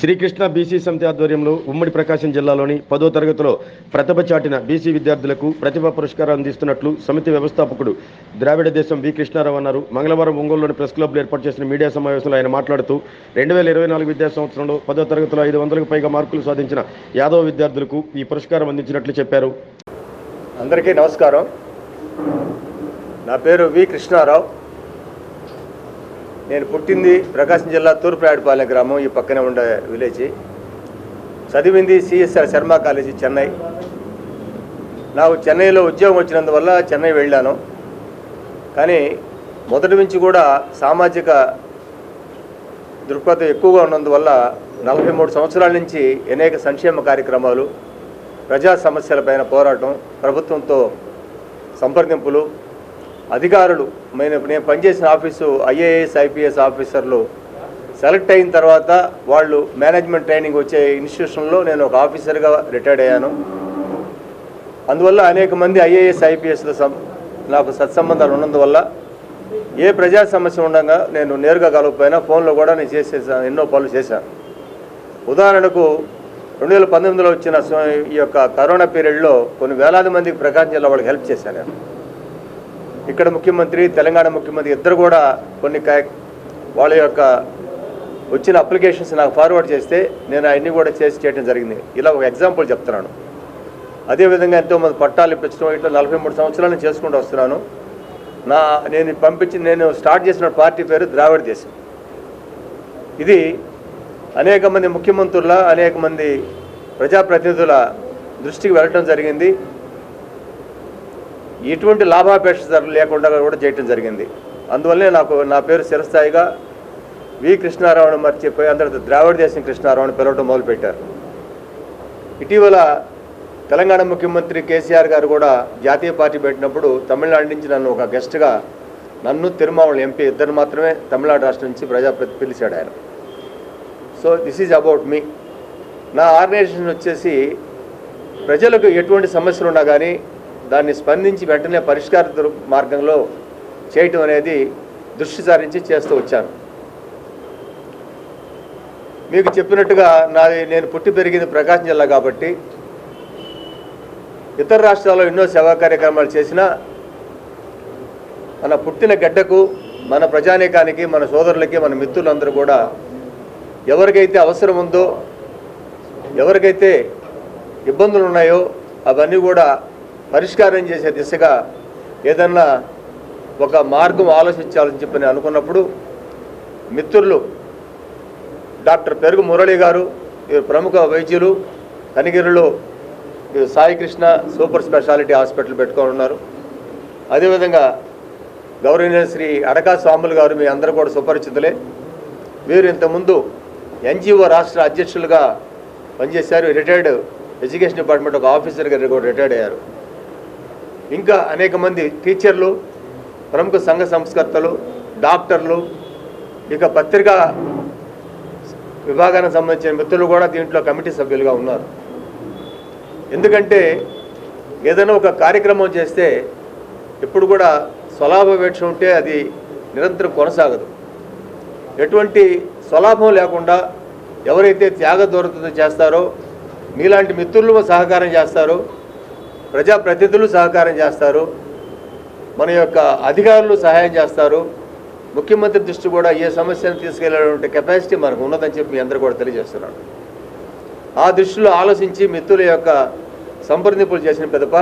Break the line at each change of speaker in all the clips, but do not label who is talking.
Srikrishna BC సమితి ఆధ్వర్యంలో ఉమ్మడి ప్రకాశం జిల్లాలోని పదో తరగతిలో ప్రతిభ చాటిన బీసీ విద్యార్థులకు ప్రతిభా పురస్కారం అందిస్తున్నట్లు సమితి వ్యవస్థాపకుడు ద్రావిడ దేశం వి. కృష్ణారావు అన్నారు. మంగళవారం ఒంగోలులోని ప్రెస్ క్లబ్లో ఏర్పాటు చేసిన మీడియా సమావేశంలో ఆయన మాట్లాడుతూ రెండు వేల ఇరవై నాలుగు విద్యా సంవత్సరంలో పదో తరగతిలో ఐదు వందలకు పైగా మార్కులు సాధించిన యాదవ విద్యార్థులకు ఈ పురస్కారం అందించినట్లు చెప్పారు.
అందరికీ నమస్కారం. నా పేరు వి. కృష్ణారావు. నేను పుట్టింది ప్రకాశం జిల్లా తూర్పురాయడపాలెం గ్రామం ఈ పక్కనే ఉండే విలేజ్. చదివింది సిఎస్ఆర్ శర్మ కాలేజీ చెన్నై. నాకు చెన్నైలో ఉద్యోగం వచ్చినందువల్ల చెన్నై వెళ్ళాను. కానీ మొదటి నుంచి కూడా సామాజిక దృక్పథం ఎక్కువగా ఉన్నందువల్ల నలభై మూడు సంవత్సరాల నుంచి అనేక సంక్షేమ కార్యక్రమాలు ప్రజా సమస్యలపైన పోరాటం ప్రభుత్వంతో సంప్రదింపులు అధికారులు నేను నేను పనిచేసిన ఆఫీసు ఐఏఎస్ ఐపీఎస్ ఆఫీసర్లు సెలెక్ట్ అయిన తర్వాత వాళ్ళు మేనేజ్మెంట్ ట్రైనింగ్ వచ్చే ఇన్స్టిట్యూషన్లో నేను ఒక ఆఫీసర్గా రిటైర్డ్ అయ్యాను. అందువల్ల అనేక మంది ఐఏఎస్ ఐపీఎస్ల నాకు సత్సంబంధాలు ఉన్నందువల్ల ఏ ప్రజా సమస్య ఉండగా నేను నేరుగా కలవకపోయినా ఫోన్లో కూడా నేను చేసేసాను ఎన్నో పనులు చేశాను. ఉదాహరణకు రెండు వేల పంతొమ్మిదిలో వచ్చిన ఈ యొక్క కరోనా పీరియడ్లో కొన్ని వేలాది మందికి ప్రకాశం జిల్లా వాళ్ళకి హెల్ప్ చేశాను నేను. ఇక్కడ ముఖ్యమంత్రి తెలంగాణ ముఖ్యమంత్రి ఇద్దరు కూడా కొన్ని వాళ్ళ యొక్క వచ్చిన అప్లికేషన్స్ నాకు ఫార్వర్డ్ చేస్తే నేను అవన్నీ కూడా చేసి చేయడం జరిగింది. ఇలా ఒక ఎగ్జాంపుల్ చెప్తున్నాను. అదేవిధంగా ఎంతోమంది పట్టాలు ఇప్పించడం ఇట్లా నలభై మూడు సంవత్సరాలు చేసుకుంటూ వస్తున్నాను. నా నేను పంపించి నేను స్టార్ట్ చేసిన పార్టీ పేరు ద్రావిడ దేశం. ఇది అనేక మంది ముఖ్యమంత్రుల అనేక మంది ప్రజాప్రతినిధుల దృష్టికి వెళ్ళటం జరిగింది. ఎటువంటి లాభాపేక్ష ధరలు లేకుండా కూడా చేయటం జరిగింది. అందువల్లనే నాకు నా పేరు చిరస్థాయిగా వి కృష్ణారావుని మర్చిపోయి అందరితో ద్రావిడ దేశం కృష్ణారావుని పిలవటం మొదలుపెట్టారు. ఇటీవల తెలంగాణ ముఖ్యమంత్రి కేసీఆర్ గారు కూడా జాతీయ పార్టీ పెట్టినప్పుడు తమిళనాడు నుంచి నన్ను ఒక గెస్ట్గా నన్ను తిరుమావళి ఎంపీ ఇద్దరు మాత్రమే తమిళనాడు రాష్ట్రం నుంచి ప్రజాప్రతి పిలిచాడు ఆయన. So this is about me. నా ఆర్గనైజేషన్ వచ్చేసి ప్రజలకు ఎటువంటి సమస్యలు ఉన్నా కానీ దాన్ని స్పందించి వెంటనే పరిష్కార మార్గంలో చేయటం అనేది దృష్టి సారించి చేస్తూ వచ్చాను. మీకు చెప్పినట్టుగా నాది నేను పుట్టి పెరిగింది ప్రకాశం జిల్లా కాబట్టి ఇతర రాష్ట్రాల్లో ఎన్నో సేవా కార్యక్రమాలు చేసినా మన పుట్టిన గడ్డకు మన ప్రజానీకానికి మన సోదరులకి మన మిత్రులందరూ కూడా ఎవరికైతే అవసరం ఉందో ఎవరికైతే ఇబ్బందులు ఉన్నాయో అవన్నీ కూడా పరిష్కారం చేసే దిశగా ఏదన్నా ఒక మార్గం ఆలోచించాలని చెప్పి నేను అనుకున్నప్పుడు మిత్రులు డాక్టర్ పెరుగు మురళి గారు ప్రముఖ వైద్యులు కనిగిరిలో సాయికృష్ణ సూపర్ స్పెషాలిటీ హాస్పిటల్ పెట్టుకొని ఉన్నారు. అదేవిధంగా గౌరవనీయ శ్రీ అడకా స్వాములు గారు మీ అందరూ కూడా సుపరిచితులే. వీరు ఇంతకుముందు ఎన్జిఓ రాష్ట్ర అధ్యక్షులుగా పనిచేశారు. రిటైర్డ్ ఎడ్యుకేషన్ డిపార్ట్మెంట్ ఒక ఆఫీసర్ గారు కూడా రిటైర్డ్ అయ్యారు. ఇంకా అనేక మంది టీచర్లు ప్రముఖ సంఘ సంస్కర్తలు డాక్టర్లు ఇక పత్రికా విభాగానికి సంబంధించిన మిత్రులు కూడా దీంట్లో కమిటీ సభ్యులుగా ఉన్నారు. ఎందుకంటే ఏదైనా ఒక కార్యక్రమం చేస్తే ఎప్పుడు కూడా స్వలాభవేక్ష ఉంటే అది నిరంతరం కొనసాగదు. ఎటువంటి స్వలాభం లేకుండా ఎవరైతే త్యాగ దూరత చేస్తారో మీలాంటి మిత్రులు సహకారం చేస్తారో ప్రజాప్రతినిధులు సహకారం చేస్తారు. మన యొక్క అధికారులు సహాయం చేస్తారు. ముఖ్యమంత్రి దృష్టి కూడా ఏ సమస్యను తీసుకెళ్ళేటువంటి కెపాసిటీ మనకు ఉన్నదని చెప్పి మీ అందరూ కూడా తెలియజేస్తున్నాను ఆ దృష్టిలో ఆలోచించి మిత్రుల యొక్క సంప్రదింపులు చేసిన పిదప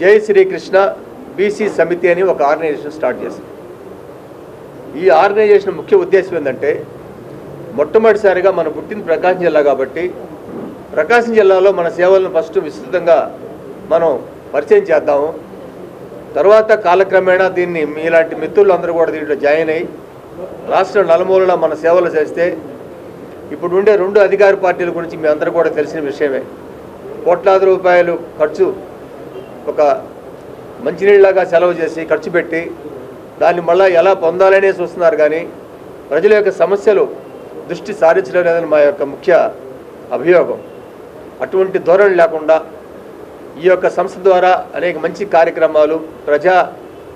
జై శ్రీకృష్ణ బీసీ సమితి అని ఒక ఆర్గనైజేషన్ స్టార్ట్ చేసింది. ఈ ఆర్గనైజేషన్ ముఖ్య ఉద్దేశం ఏంటంటే మొట్టమొదటిసారిగా మనం పుట్టింది ప్రకాశం జిల్లా కాబట్టి ప్రకాశం జిల్లాలో మన సేవలను ఫస్ట్ విస్తృతంగా మనం పరిచయం చేద్దాము. తర్వాత కాలక్రమేణా దీన్ని మీలాంటి మిత్రులందరూ కూడా దీంట్లో జాయిన్ అయ్యి రాష్ట్ర నలుమూలన మన సేవలు చేస్తే ఇప్పుడు ఉండే రెండు అధికార పార్టీల గురించి మీ అందరూ కూడా తెలిసిన విషయమే. కోట్లాది రూపాయలు ఖర్చు ఒక మంచినీళ్ళగా సెలవు చేసి ఖర్చు పెట్టి దాన్ని మళ్ళీ ఎలా పొందాలనే చూస్తున్నారు కానీ ప్రజల యొక్క సమస్యలు దృష్టి సారించడం లేదని మా యొక్క ముఖ్య అభియోగం. అటువంటి ధోరణి లేకుండా ఈ యొక్క సంస్థ ద్వారా అనేక మంచి కార్యక్రమాలు ప్రజా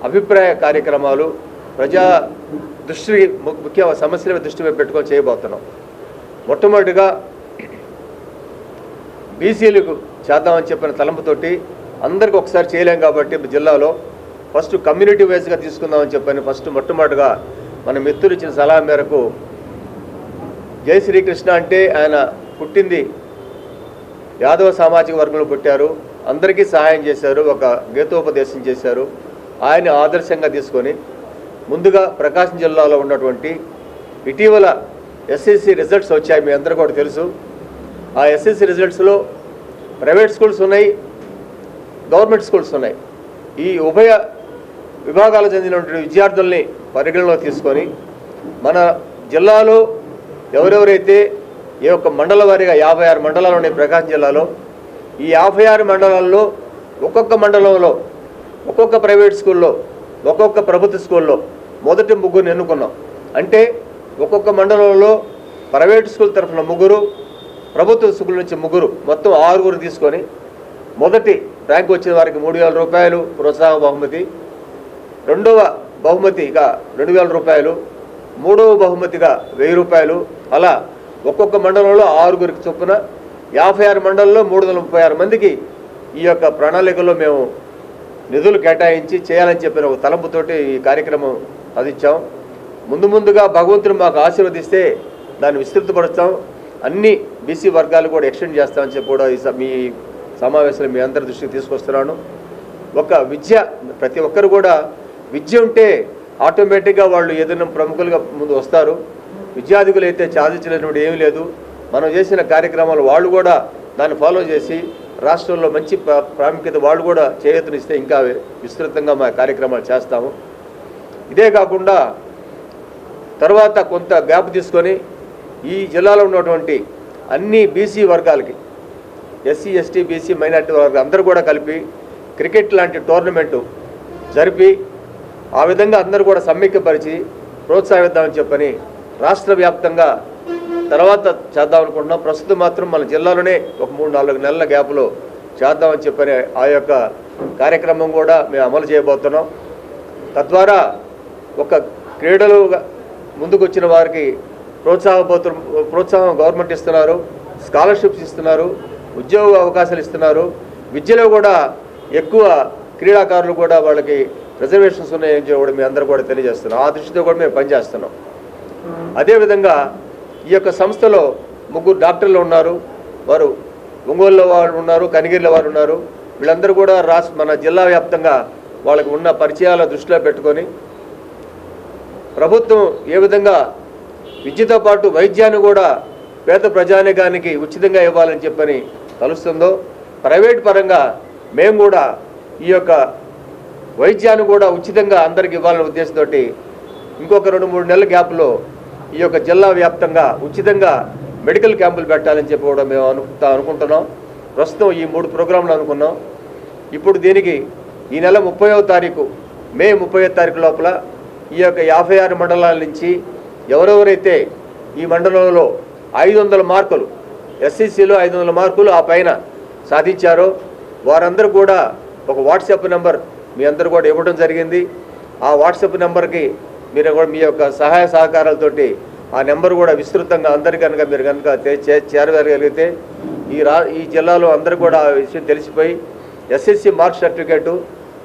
అభిప్రాయ కార్యక్రమాలు ప్రజా దృష్టి ము- ముఖ్య సమస్యల దృష్టి పెట్టుకొని చేయబోతున్నాం. మొట్టమొదటిగా బీసీలకు చేద్దామని చెప్పిన తలంపుతోటి అందరికీ ఒకసారి చేయలేం కాబట్టి జిల్లాలో ఫస్ట్ కమ్యూనిటీ వైజ్గా తీసుకుందామని చెప్పాను ఫస్ట్ మొట్టమొదటిగా మన మిత్రులు ఇచ్చిన సలహా మేరకు జై శ్రీకృష్ణ అంటే ఆయన పుట్టింది యాదవ సామాజిక వర్గంలో పుట్టారు. అందరికీ సహాయం చేశారు. ఒక గీతోపదేశం చేశారు. ఆయన ఆదర్శంగా తీసుకొని ముందుగా ప్రకాశం జిల్లాలో ఉన్నటువంటి ఇటీవల ఎస్ఎస్సి రిజల్ట్స్ వచ్చాయి. మీ అందరూ కూడా తెలుసు. ఆ ఎస్ఎస్సి రిజల్ట్స్లో ప్రైవేట్ స్కూల్స్ ఉన్నాయి గవర్నమెంట్ స్కూల్స్ ఉన్నాయి. ఈ ఉభయ విభాగాలకు చెందినటువంటి విద్యార్థుల్ని పరిగణలో తీసుకొని మన జిల్లాలో ఎవరెవరైతే ఈ యొక్క మండల వారీగా యాభై ఆరు మండలాలు ఉన్నాయి ప్రకాశం జిల్లాలో ఈ యాభై ఆరు మండలాల్లో ఒక్కొక్క మండలంలో ఒక్కొక్క ప్రైవేట్ స్కూల్లో ఒక్కొక్క ప్రభుత్వ స్కూల్లో మొదటి ముగ్గురు ఎన్నుకున్నాం. అంటే ఒక్కొక్క మండలంలో ప్రైవేట్ స్కూల్ తరఫున ముగ్గురు ప్రభుత్వ స్కూల్ నుంచి ముగ్గురు మొత్తం ఆరుగురు తీసుకొని మొదటి ర్యాంక్ వచ్చిన వారికి మూడు వేల రూపాయలు ప్రోత్సాహ బహుమతి రెండవ బహుమతిగా రెండు వేల రూపాయలు మూడవ బహుమతిగా వెయ్యి రూపాయలు అలా ఒక్కొక్క మండలంలో ఆరుగురికి చొప్పున యాభై ఆరు మండలంలో మూడు వందల ముప్పై ఆరు మందికి ఈ యొక్క ప్రణాళికలో మేము నిధులు కేటాయించి చేయాలని చెప్పిన ఒక తలంపుతోటి ఈ కార్యక్రమం సాధించాం ముందు ముందుగా భగవంతుడు మాకు ఆశీర్వదిస్తే దాన్ని విస్తృతపరుస్తాం. అన్ని బీసీ వర్గాలు కూడా ఎక్స్టెండ్ చేస్తామని చెప్పి కూడా ఈ స- మీ సమావేశంలో మీ అందరి దృష్టికి తీసుకొస్తున్నాను. ఒక విద్య ప్రతి ఒక్కరు కూడా విద్య ఉంటే ఆటోమేటిక్గా వాళ్ళు ఏదైనా ప్రముఖులుగా ముందు వస్తారు. విద్యార్థికులు అయితే సాధించలేనప్పుడు ఏమీ లేదు. మనం చేసిన కార్యక్రమాలు వాళ్ళు కూడా దాన్ని ఫాలో చేసి రాష్ట్రంలో మంచి ప్రాముఖ్యత వాళ్ళు కూడా చేయూతనిస్తే ఇంకా విస్తృతంగా మా కార్యక్రమాలు చేస్తాము. ఇదే కాకుండా తర్వాత కొంత గ్యాప్ తీసుకొని ఈ జిల్లాలో ఉన్నటువంటి అన్ని బీసీ వర్గాలకి ఎస్సీ ఎస్టీ బీసీ మైనార్టీ వర్గాలు అందరూ కూడా కలిపి క్రికెట్ లాంటి టోర్నమెంటు జరిపి ఆ విధంగా అందరూ కూడా సమైక్యపరిచి ప్రోత్సహిద్దామని చెప్పని రాష్ట్ర వ్యాప్తంగా తర్వాత చేద్దాం అనుకుంటున్నాం. ప్రస్తుతం మాత్రం మన జిల్లాలోనే ఒక మూడు నాలుగు నెలల గ్యాప్లో చేద్దామని చెప్పని ఆ యొక్క కార్యక్రమం కూడా మేము అమలు చేయబోతున్నాం. తద్వారా ఒక క్రీడలు ముందుకొచ్చిన వారికి ప్రోత్సాహపోతు ప్రోత్సాహం గవర్నమెంట్ ఇస్తున్నారు స్కాలర్షిప్స్ ఇస్తున్నారు ఉద్యోగ అవకాశాలు ఇస్తున్నారు. విద్యలో కూడా ఎక్కువ క్రీడాకారులు కూడా వాళ్ళకి రిజర్వేషన్స్ ఉన్నాయని చెప్పి కూడా మీ అందరూ కూడా తెలియజేస్తున్నాం ఆ దృష్టితో కూడా మేము పనిచేస్తున్నాం. అదేవిధంగా ఈ యొక్క సంస్థలో ముగ్గురు డాక్టర్లు ఉన్నారు. వారు ఒంగోలులో వారు ఉన్నారు కనిగిరిలో వారు ఉన్నారు. వీళ్ళందరూ కూడా రాష్ట్ర మన జిల్లా వ్యాప్తంగా వాళ్ళకు ఉన్న పరిచయాల దృష్టిలో పెట్టుకొని ప్రభుత్వం ఏ విధంగా విద్యతో పాటు వైద్యాన్ని కూడా పేద ప్రజానికానికి ఉచితంగా ఇవ్వాలని చెప్పని తలుస్తుందో ప్రైవేట్ పరంగా మేము కూడా ఈ యొక్క వైద్యాన్ని కూడా ఉచితంగా అందరికి ఇవ్వాలనే ఉద్దేశంతో ఇంకొక రెండు మూడు నెలల గ్యాప్లో ఈ యొక్క జిల్లా వ్యాప్తంగా ఉచితంగా మెడికల్ క్యాంపులు పెట్టాలని చెప్పి కూడా మేము అను అనుకుంటున్నాం. ప్రస్తుతం ఈ మూడు ప్రోగ్రాంలు అనుకున్నాం. ఇప్పుడు దీనికి ఈ నెల ముప్పైవ తారీఖు మే ముప్పై తారీఖు లోపల ఈ యొక్క యాభై ఆరు మండలాల నుంచి ఎవరెవరైతే ఈ మండలంలో ఐదు వందల మార్కులు ఎస్సీసీలో ఐదు వందల మార్కులు ఆ పైన సాధించారో వారందరూ కూడా ఒక వాట్సాప్ నెంబర్ మీ అందరూ కూడా ఇవ్వడం జరిగింది. ఆ వాట్సాప్ నెంబర్కి మీరు కూడా మీ యొక్క సహాయ సహకారాలతోటి ఆ నెంబర్ కూడా విస్తృతంగా అందరు కనుక మీరు కనుక తే- ఈ రా ఈ జిల్లాలో అందరూ కూడా ఆ విషయం తెలిసిపోయి ఎస్ఎస్సి మార్క్ సర్టిఫికేటు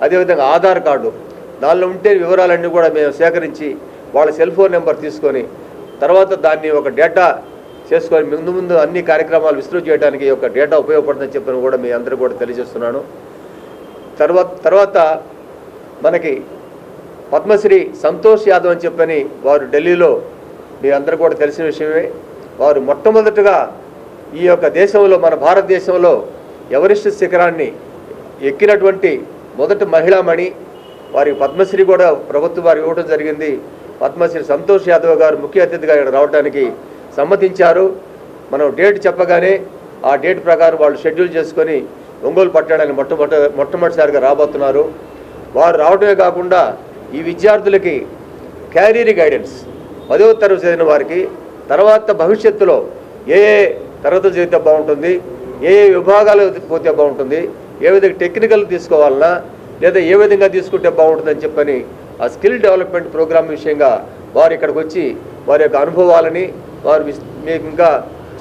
అదేవిధంగా ఆధార్ కార్డు దానిలో ఉంటే వివరాలన్నీ కూడా మేము సేకరించి వాళ్ళ సెల్ ఫోన్ నెంబర్ తీసుకొని తర్వాత దాన్ని ఒక డేటా చేసుకొని ముందు ముందు అన్ని కార్యక్రమాలు విస్తృతి చేయడానికి ఒక డేటా ఉపయోగపడుతుందని చెప్పిన కూడా మీ అందరూ కూడా తెలియజేస్తున్నాను. తర్వాత తర్వాత మనకి పద్మశ్రీ సంతోష్ యాదవ్ అని చెప్పని వారు ఢిల్లీలో మీ అందరూ కూడా తెలిసిన విషయమే. వారు మొట్టమొదటగా ఈ యొక్క దేశంలో మన భారతదేశంలో ఎవరెస్ట్ శిఖరాన్ని ఎక్కినటువంటి మొదటి మహిళామణి వారికి పద్మశ్రీ కూడా ప్రభుత్వం వారికి ఇవ్వడం జరిగింది. పద్మశ్రీ సంతోష్ యాదవ్ గారు ముఖ్య అతిథిగా ఇక్కడ రావడానికి సమ్మతించారు. మనం డేట్ చెప్పగానే ఆ డేట్ ప్రకారం వాళ్ళు షెడ్యూల్ చేసుకొని ఒంగోలు పట్టణాన్ని మొట్టమొదట మొట్టమొదటిసారిగా రాబోతున్నారు. వారు రావడమే కాకుండా ఈ విద్యార్థులకి క్యారీర్ గైడెన్స్ పదవ తరగతి చదివిన వారికి తర్వాత భవిష్యత్తులో ఏ ఏ తరగతులు చదివితే బాగుంటుంది ఏ ఏ విభాగాలు పోతే బాగుంటుంది ఏ విధంగా టెక్నికల్ తీసుకోవాలన్నా లేదా ఏ విధంగా తీసుకుంటే బాగుంటుందని చెప్పని ఆ స్కిల్ డెవలప్మెంట్ ప్రోగ్రామ్ విషయంగా వారు ఇక్కడికి వచ్చి వారి యొక్క అనుభవాలని వారు మీకు ఇంకా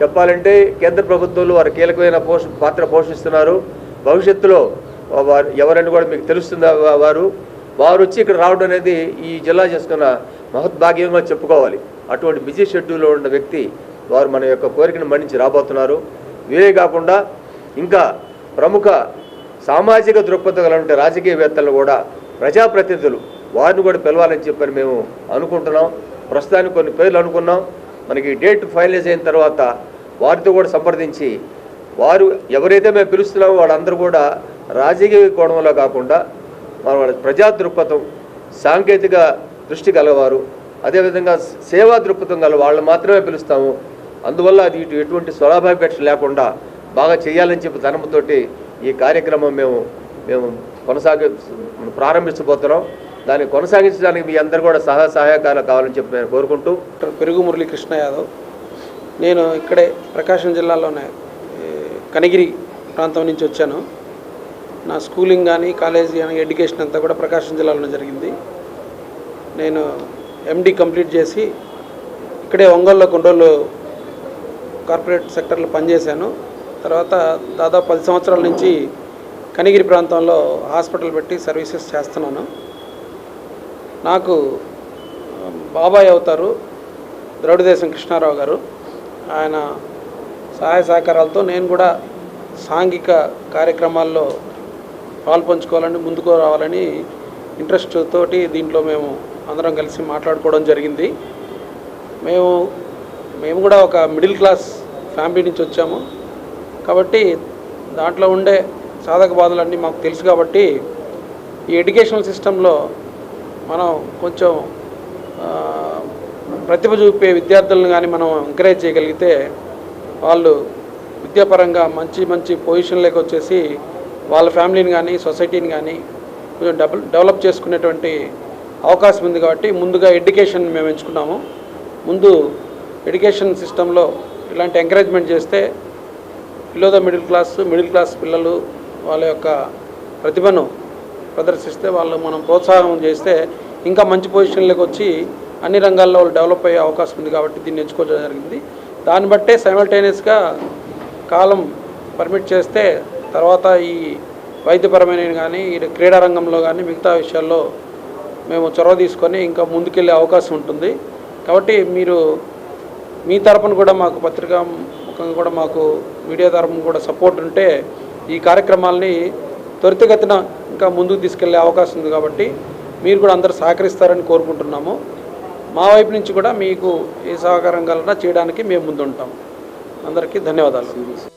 చెప్పాలంటే కేంద్ర ప్రభుత్వంలో వారు కీలకమైన పోష పాత్ర పోషిస్తున్నారు. భవిష్యత్తులో వారు ఎవరని కూడా మీకు తెలుస్తుందా వారు? వారు వచ్చి ఇక్కడ రావడం అనేది ఈ జిల్లా చేసుకున్న మహద్భాగ్యంగా చెప్పుకోవాలి. అటువంటి బిజీ షెడ్యూల్లో ఉన్న వ్యక్తి వారు మన యొక్క కోరికను మన్నించి రాబోతున్నారు. ఇవే కాకుండా ఇంకా ప్రముఖ సామాజిక దృక్పథం కలంటే రాజకీయవేత్తలు కూడా ప్రజాప్రతినిధులు వారిని కూడా పిలవాలని చెప్పని మేము అనుకుంటున్నాం. ప్రస్తుతానికి కొన్ని పేర్లు అనుకున్నాం. మనకి డేట్ ఫైనలైజ్ అయిన తర్వాత వారితో కూడా సంప్రదించి వారు ఎవరైతే మేము పిలుస్తున్నామో వాళ్ళందరూ కూడా రాజకీయ కోణంలో కాకుండా మన ప్రజా దృక్పథం సాంకేతిక దృష్టి గలవారు అదేవిధంగా సేవా దృక్పథం గల వాళ్ళు మాత్రమే పిలుస్తాము. అందువల్ల అది ఇటు ఎటువంటి స్వలాభాపేక్ష లేకుండా బాగా చేయాలని చెప్పి ధనముతోటి ఈ కార్యక్రమం మేము మేము కొనసాగి ప్రారంభించబోతున్నాం. దాన్ని కొనసాగించడానికి మీ అందరు కూడా సహాయ సహాయకాలు కావాలని చెప్పి నేను కోరుకుంటూ.
డాక్టర్ పెరుగు మురళీ కృష్ణ యాదవ్. నేను ఇక్కడే ప్రకాశం జిల్లాలోనే కనిగిరి ప్రాంతం నుంచి వచ్చాను. నా స్కూలింగ్ కానీ కాలేజీ కానీ ఎడ్యుకేషన్ అంతా కూడా ప్రకాశం జిల్లాలోనే జరిగింది. నేను ఎండి కంప్లీట్ చేసి ఇక్కడే ఒంగోలులో కొన్ని రోజులు కార్పొరేట్ సెక్టర్లో పనిచేశాను. తర్వాత దాదాపు పది సంవత్సరాల నుంచి కనిగిరి ప్రాంతంలో హాస్పిటల్ పెట్టి సర్వీసెస్ చేస్తున్నాను. నాకు బాబాయ్ అవుతారు ద్రౌడదేశం కృష్ణారావు గారు. ఆయన సహాయ సహకారాలతో నేను కూడా సాంఘిక కార్యక్రమాల్లో పాల్పంచుకోవాలని ముందుకు రావాలని ఇంట్రెస్ట్ తోటి దీంట్లో మేము అందరం కలిసి మాట్లాడుకోవడం జరిగింది. మేము మేము కూడా ఒక మిడిల్ క్లాస్ ఫ్యామిలీ నుంచి వచ్చాము. కాబట్టి దాంట్లో ఉండే సాధక బాధలన్నీ మాకు తెలుసు కాబట్టి ఈ ఎడ్యుకేషనల్ సిస్టంలో మనం కొంచెం ప్రతిభ చూపే విద్యార్థులను కానీ మనం ఎంకరేజ్ చేయగలిగితే వాళ్ళు విద్యాపరంగా మంచి మంచి పొజిషన్లోకి వచ్చేసి వాళ్ళ ఫ్యామిలీని కానీ సొసైటీని కానీ కొంచెం డబల్ డెవలప్ చేసుకునేటువంటి అవకాశం ఉంది కాబట్టి ముందుగా ఎడ్యుకేషన్ మేము ఎంచుకున్నాము. ముందు ఎడ్యుకేషన్ సిస్టంలో ఇలాంటి ఎంకరేజ్మెంట్ చేస్తే below the middle class middle class పిల్లలు వాళ్ళ యొక్క ప్రతిభను ప్రదర్శిస్తే వాళ్ళు మనం ప్రోత్సాహం చేస్తే ఇంకా మంచి పొజిషన్లోకి వచ్చి అన్ని రంగాల్లో వాళ్ళు డెవలప్ అయ్యే అవకాశం ఉంది కాబట్టి దీన్ని ఎంచుకోవడం జరిగింది. దాన్ని బట్టే సైమల్టేనియస్గా కాలం పర్మిట్ చేస్తే తర్వాత ఈ వైద్యపరమైన కానీ ఈ క్రీడారంగంలో కానీ మిగతా విషయాల్లో మేము చొరవ తీసుకొని ఇంకా ముందుకెళ్ళే అవకాశం ఉంటుంది. కాబట్టి మీరు మీ తరపున కూడా మాకు పత్రికా ముఖంగా కూడా మాకు మీడియా తరపున కూడా సపోర్ట్ ఉంటే ఈ కార్యక్రమాల్ని త్వరితగతిన ఇంకా ముందుకు తీసుకెళ్ళే అవకాశం ఉంది కాబట్టి మీరు కూడా అందరూ సహకరిస్తారని కోరుకుంటున్నాము. మా వైపు నుంచి కూడా మీకు ఏ సహకారం కలనా చేయడానికి మేము ముందుంటాం. అందరికీ ధన్యవాదాలు.